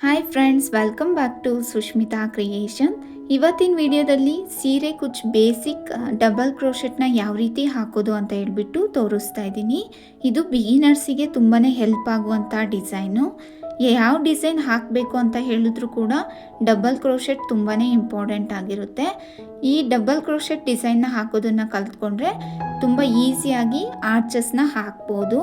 Hi friends welcome back to Sushmita creation ಇವತ್ತಿನ ವಿಡಿಯೋದಲ್ಲಿ ಸೀರೆ ಕುಚ್ ಬೇಸಿಕ್ ಡಬಲ್ ಕ್ರೋಶೆಟ್ನ ಯಾವ ರೀತಿ ಹಾಕೋದು ಅಂತ ಹೇಳ್ಬಿಟ್ಟು ತೋರಿಸ್ತಾ ಇದ್ದೀನಿ. ಇದು ಬಿಗಿನರ್ಸಿಗೆ ತುಂಬಾ ಹೆಲ್ಪ್ ಆಗುವಂಥ ಡಿಸೈನು ಯಾವ ಡಿಸೈನ್ ಹಾಕಬೇಕು ಅಂತ ಹೇಳಿದ್ರು ಕೂಡ ಡಬಲ್ ಕ್ರೋಶೆಟ್ ತುಂಬಾ ಇಂಪಾರ್ಟೆಂಟ್ ಆಗಿರುತ್ತೆ. ಈ ಡಬಲ್ ಕ್ರೋಶೆಟ್ ಡಿಸೈನ್ನ ಹಾಕೋದನ್ನು ಕಲ್ತ್ಕೊಂಡ್ರೆ ತುಂಬ ಈಸಿಯಾಗಿ ಆರ್ಚಸ್ನ ಹಾಕ್ಬೋದು.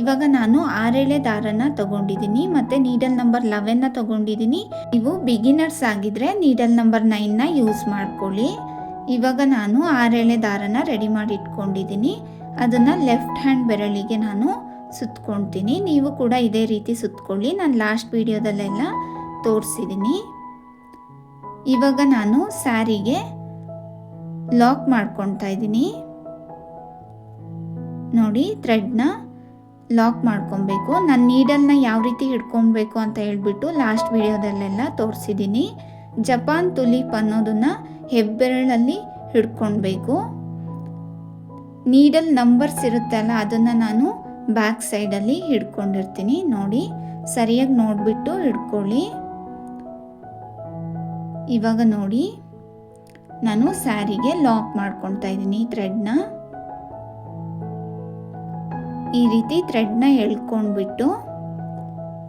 ಇವಾಗ ನಾನು ಆರೇಳೆ ದಾರನ ತಗೊಂಡಿದ್ದೀನಿ, ಮತ್ತು ನೀಡಲ್ ನಂಬರ್ ಲೆವೆನ್ನ ತಗೊಂಡಿದ್ದೀನಿ. ನೀವು ಬಿಗಿನರ್ಸ್ ಆಗಿದ್ರೆ ನೀಡಲ್ ನಂಬರ್ ನೈನ್ನ ಯೂಸ್ ಮಾಡ್ಕೊಳ್ಳಿ. ಇವಾಗ ನಾನು ಆರೇಳೆ ದಾರನ ರೆಡಿ ಮಾಡಿ ಇಟ್ಕೊಂಡಿದ್ದೀನಿ. ಅದನ್ನು ಲೆಫ್ಟ್ ಹ್ಯಾಂಡ್ ಬೆರಳಿಗೆ ನಾನು ಸುತ್ಕೊಳ್ತೀನಿ ನೀವು ಕೂಡ ಇದೇ ರೀತಿ ಸುತ್ಕೊಳ್ಳಿ. ನಾನು ಲಾಸ್ಟ್ ವಿಡಿಯೋದಲ್ಲೆಲ್ಲ ತೋರಿಸಿದ್ದೀನಿ ಇವಾಗ ನಾನು ಸ್ಯಾರಿಗೆ ಲಾಕ್ ಮಾಡ್ಕೊಳ್ತಾ ಇದ್ದೀನಿ. ನೋಡಿ ಥ್ರೆಡ್ನ ಲಾಕ್ ಮಾಡ್ಕೊಬೇಕು ನಾನು ನೀಡಲ್ನ ಯಾವ ರೀತಿ ಹಿಡ್ಕೊಬೇಕು ಅಂತ ಹೇಳ್ಬಿಟ್ಟು ಲಾಸ್ಟ್ ವಿಡಿಯೋದಲ್ಲೆಲ್ಲ ತೋರಿಸಿದ್ದೀನಿ ಜಪಾನ್ ತುಲೀಪ್ ಅನ್ನೋದನ್ನು ಹೆಬ್ಬೆರಳಲ್ಲಿ ಹಿಡ್ಕೊಳ್ಬೇಕು. ನೀಡಲ್ ನಂಬರ್ಸ್ ಇರುತ್ತಲ್ಲ, ಅದನ್ನು ನಾನು ಬ್ಯಾಕ್ ಸೈಡಲ್ಲಿ ಹಿಡ್ಕೊಂಡಿರ್ತೀನಿ. ನೋಡಿ, ಸರಿಯಾಗಿ ನೋಡಿಬಿಟ್ಟು ಹಿಡ್ಕೊಳ್ಳಿ. ಇವಾಗ ನೋಡಿ, ನಾನು ಸ್ಯಾರಿಗೆ ಲಾಕ್ ಮಾಡ್ಕೊಳ್ತಾ ಇದ್ದೀನಿ ಥ್ರೆಡ್ನ. ಈ ರೀತಿ ಥ್ರೆಡ್ನ ಎಳ್ಕೊಂಡ್ಬಿಟ್ಟು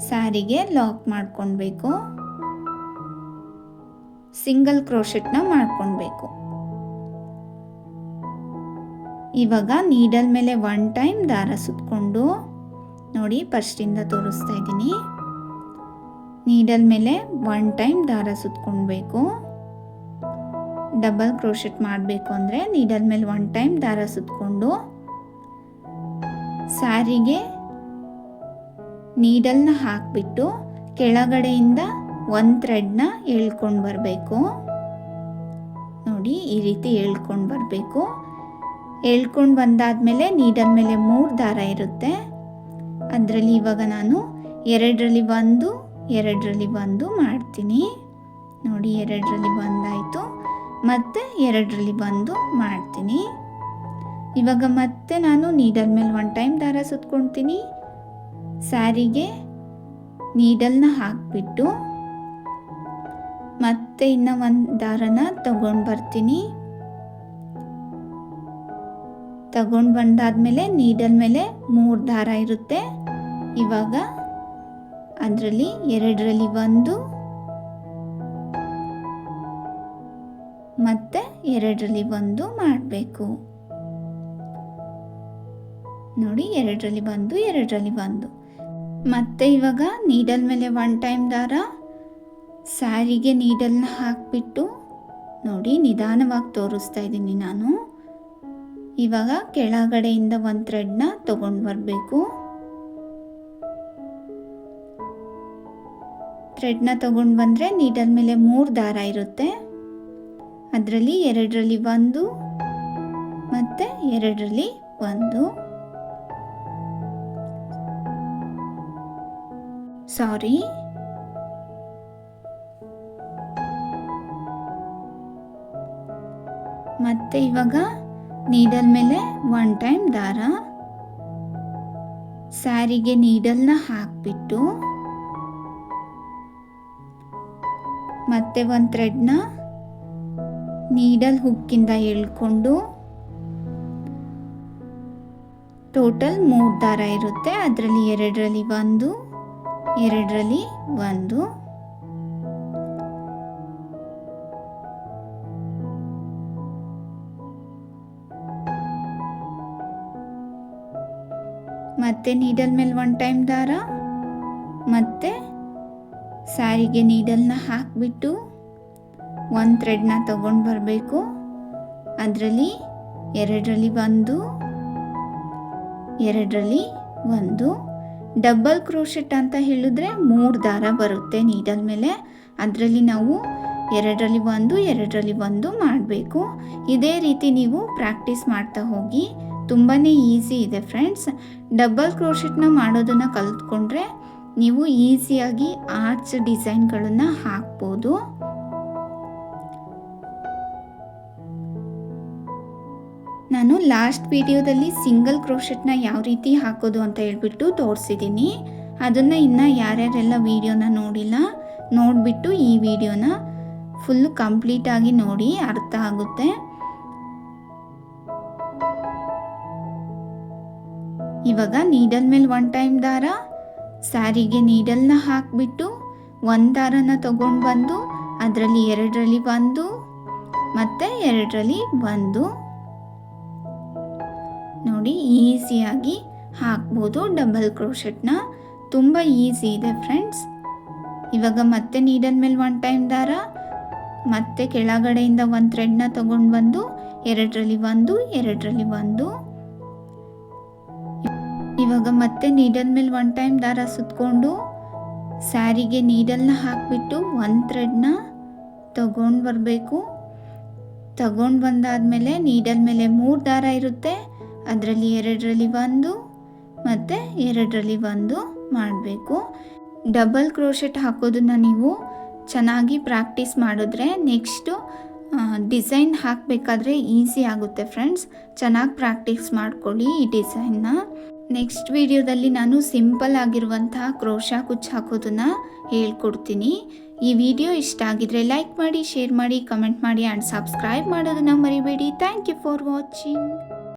ಸ್ಯಾರಿಗೆ ಲಾಕ್ ಮಾಡ್ಕೊಳ್ಬೇಕು. ಸಿಂಗಲ್ ಕ್ರೋಶೆಟ್ನ ಮಾಡ್ಕೊಳ್ಬೇಕು. ಇವಾಗ ನೀಡಲ್ ಮೇಲೆ ಒನ್ ಟೈಮ್ ದಾರ ಸುತ್ತಕೊಂಡು ನೋಡಿ ಫಸ್ಟಿಂದ ತೋರಿಸ್ತಾ ಇದ್ದೀನಿ. ನೀಡಲ್ ಮೇಲೆ ಒನ್ ಟೈಮ್ ದಾರ ಸುತ್ಕೊಳ್ಬೇಕು ಡಬಲ್ ಕ್ರೋಶೆಟ್ ಮಾಡಬೇಕು ಅಂದರೆ ನೀಡಲ್ ಮೇಲೆ ಒನ್ ಟೈಮ್ ದಾರ ಸುತ್ಕೊಂಡು ಸಾರಿಗೆ ನೀಡಲ್ನ ಹಾಕಿಬಿಟ್ಟು ಕೆಳಗಡೆಯಿಂದ ಒಂದು ಥ್ರೆಡ್ನ ಎಳ್ಕೊಂಡು ಬರಬೇಕು. ನೋಡಿ ಈ ರೀತಿ ಎಳ್ಕೊಂಡು ಬರಬೇಕು. ಎಳ್ಕೊಂಡು ಬಂದಾದಮೇಲೆ ನೀಡಲ್ ಮೇಲೆ ಮೂರು ದಾರ ಇರುತ್ತೆ. ಅದರಲ್ಲಿ ಇವಾಗ ನಾನು ಎರಡರಲ್ಲಿ ಒಂದು ಎರಡರಲ್ಲಿ ಒಂದು ಮಾಡ್ತೀನಿ. ನೋಡಿ, ಎರಡರಲ್ಲಿ ಒಂದಾಯಿತು. ಮತ್ತು ಎರಡರಲ್ಲಿ ಒಂದು ಮಾಡ್ತೀನಿ. ಇವಾಗ ಮತ್ತೆ ನಾನು ನೀಡಲ್ ಮೇಲೆ ಒನ್ ಟೈಮ್ ದಾರ ಸುತ್ಕೊಳ್ತೀನಿ ಸ್ಯಾರಿಗೆ ನೀಡಲ್ನ ಹಾಕಿಬಿಟ್ಟು ಮತ್ತೆ ಇನ್ನು ಒಂದು ದಾರನ ತಗೊಂಡು ಬರ್ತೀನಿ. ತಗೊಂಡು ಬಂದಾದಮೇಲೆ ನೀಡಲ್ ಮೇಲೆ ಮೂರು ದಾರ ಇರುತ್ತೆ. ಇವಾಗ ಅದರಲ್ಲಿ ಎರಡರಲ್ಲಿ ಒಂದು, ಮತ್ತೆ ಎರಡರಲ್ಲಿ ಒಂದು ಮಾಡಬೇಕು. ನೋಡಿ, ಎರಡರಲ್ಲಿ ಒಂದು ಎರಡರಲ್ಲಿ ಒಂದು. ಮತ್ತೆ ಇವಾಗ ನೀಡಲ್ ಮೇಲೆ ಒನ್ ಟೈಮ್ ದಾರ ಸ್ಯಾರಿಗೆ ನೀಡಲ್ನ ಹಾಕಿಬಿಟ್ಟು ನೋಡಿ, ನಿಧಾನವಾಗಿ ತೋರಿಸ್ತಾ ಇದ್ದೀನಿ ನಾನು. ಇವಾಗ ಕೆಳಗಡೆಯಿಂದ ಒಂದು ಥ್ರೆಡ್ನ ತಗೊಂಡು ಬರಬೇಕು. ಥ್ರೆಡ್ನ ತಗೊಂಡು ಬಂದರೆ ನೀಡಲ್ ಮೇಲೆ ಮೂರು ದಾರ ಇರುತ್ತೆ. ಅದರಲ್ಲಿ ಎರಡರಲ್ಲಿ ಒಂದು ಮತ್ತು ಎರಡರಲ್ಲಿ ಒಂದು. ಸಾರಿ ಮತ್ತೆ ಇವಾಗ ನೀಡಲ್ ಮೇಲೆ ಒನ್ ಟೈಮ್ ದಾರ. ಸ್ಯಾರಿಗೆ ನೀಡಲ್ನ ಹಾಕಿಬಿಟ್ಟು, ಮತ್ತೆ ಒಂದು ಥ್ರೆಡ್ನ ನೀಡಲ್ ಹುಕ್ಕಿಂದ ಎಳ್ಕೊಂಡು ಟೋಟಲ್ ಮೂರು ದಾರ ಇರುತ್ತೆ. ಅದರಲ್ಲಿ ಎರಡರಲ್ಲಿ ಒಂದು ಎರಡರಲ್ಲಿ ಒಂದು. ಮತ್ತೆ ನೀಡಲ್ ಮೇಲೆ ಒನ್ ಟೈಮ್ ದಾರ, ಮತ್ತೆ ಸ್ಯಾರಿಗೆ ನೀಡಲ್ನ ಹಾಕಿಬಿಟ್ಟು ಒಂದು ಥ್ರೆಡ್ನ ತಗೊಂಡು ಬರಬೇಕು. ಅದರಲ್ಲಿ ಎರಡರಲ್ಲಿ ಒಂದು ಎರಡರಲ್ಲಿ ಒಂದು. ಡಬಲ್ ಕ್ರೋಶೆಟ್ ಅಂತ ಹೇಳಿದ್ರೆ ಮೂರು ದಾರ ಬರುತ್ತೆ ನೀಡಲ್ ಮೇಲೆ. ಅದರಲ್ಲಿ ನಾವು ಎರಡರಲ್ಲಿ ಒಂದು ಎರಡರಲ್ಲಿ ಒಂದು ಮಾಡಬೇಕು. ಇದೇ ರೀತಿ ನೀವು ಪ್ರಾಕ್ಟೀಸ್ ಮಾಡ್ತಾ ಹೋಗಿ ತುಂಬಾ ಈಸಿ ಇದೆ ಫ್ರೆಂಡ್ಸ್ ಡಬಲ್ ಕ್ರೋಶೆಟ್ನ ಮಾಡೋದನ್ನು ಕಲಿತ್ಕೊಂಡ್ರೆ ನೀವು ಈಸಿಯಾಗಿ ಆರ್ಚ್ ಡಿಸೈನ್ಗಳನ್ನು ಹಾಕ್ಬೋದು. ನಾನು ಲಾಸ್ಟ್ ವಿಡಿಯೋದಲ್ಲಿ ಸಿಂಗಲ್ ಕ್ರೋಶೆಟ್ನ ಯಾವ ರೀತಿ ಹಾಕೋದು ಅಂತ ಹೇಳ್ಬಿಟ್ಟು ತೋರಿಸಿದ್ದೀನಿ ಅದನ್ನು ಇನ್ನು ಯಾರ್ಯಾರೆಲ್ಲ ವಿಡಿಯೋನ ನೋಡಿಲ್ಲ, ನೋಡಿಬಿಟ್ಟು ಈ ವಿಡಿಯೋನ ಫುಲ್ಲು ಕಂಪ್ಲೀಟಾಗಿ ನೋಡಿ, ಅರ್ಥ ಆಗುತ್ತೆ. ಇವಾಗ ನೀಡಲ್ ಮೇಲೆ ಒನ್ ಟೈಮ್ ದಾರ ಸ್ಯಾರಿಗೆ ನೀಡಲ್ನ ಹಾಕಿಬಿಟ್ಟು ಒಂದು ದಾರನ ತಗೊಂಡು ಬಂದು, ಅದರಲ್ಲಿ ಎರಡರಲ್ಲಿ ಒಂದು, ಮತ್ತು ಎರಡರಲ್ಲಿ ಒಂದು. ನೋಡಿ ಈಸಿಯಾಗಿ ಹಾಕ್ಬೋದು ಡಬಲ್ ಕ್ರೋಶೆಟ್ನ. ತುಂಬ ಈಸಿ ಇದೆ ಫ್ರೆಂಡ್ಸ್ ಇವಾಗ ಮತ್ತೆ ನೀಡಲ್ ಮೇಲೆ ಒನ್ ಟೈಮ್ ದಾರ, ಮತ್ತೆ ಕೆಳಗಡೆಯಿಂದ ಒಂದು ಥ್ರೆಡ್ನ ತಗೊಂಡು ಬಂದು, ಎರಡರಲ್ಲಿ ಒಂದು ಎರಡರಲ್ಲಿ ಒಂದು. ಇವಾಗ ಮತ್ತೆ ನೀಡಲ್ ಮೇಲೆ ಒನ್ ಟೈಮ್ ದಾರ ಸುತ್ಕೊಂಡು ಸ್ಯಾರಿಗೆ ನೀಡಲ್ನ ಹಾಕಿಬಿಟ್ಟು ಒನ್ ಥ್ರೆಡ್ನ ತಗೊಂಡು ಬರಬೇಕು. ತಗೊಂಡು ಬಂದಾದಮೇಲೆ ನೀಡಲ್ ಮೇಲೆ ಮೂರು ದಾರ ಇರುತ್ತೆ. ಅದರಲ್ಲಿ ಎರಡರಲ್ಲಿ ಒಂದು ಮತ್ತು ಎರಡರಲ್ಲಿ ಒಂದು ಮಾಡಬೇಕು. ಡಬಲ್ ಕ್ರೋಶೆಟ್ ಹಾಕೋದನ್ನು ನೀವು ಚೆನ್ನಾಗಿ ಪ್ರಾಕ್ಟೀಸ್ ಮಾಡಿದ್ರೆ ನೆಕ್ಸ್ಟು ಡಿಸೈನ್ ಹಾಕಬೇಕಾದ್ರೆ ಈಸಿ ಆಗುತ್ತೆ ಫ್ರೆಂಡ್ಸ್ ಚೆನ್ನಾಗಿ ಪ್ರಾಕ್ಟೀಸ್ ಮಾಡ್ಕೊಳ್ಳಿ ಈ ಡಿಸೈನ್ನ ನೆಕ್ಸ್ಟ್ ವಿಡಿಯೋದಲ್ಲಿ ನಾನು ಸಿಂಪಲ್ ಆಗಿರುವಂತಹ ಕ್ರೋಶಾ ಕುಚ್ಚು ಹಾಕೋದನ್ನ ಹೇಳ್ಕೊಡ್ತೀನಿ. ಈ ವಿಡಿಯೋ ಇಷ್ಟ ಆಗಿದ್ರೆ ಲೈಕ್ ಮಾಡಿ ಶೇರ್ ಮಾಡಿ ಕಮೆಂಟ್ ಮಾಡಿ ಆ್ಯಂಡ್ ಸಬ್ಸ್ಕ್ರೈಬ್ ಮಾಡೋದನ್ನು ಮರಿಬೇಡಿ. Thank you for watching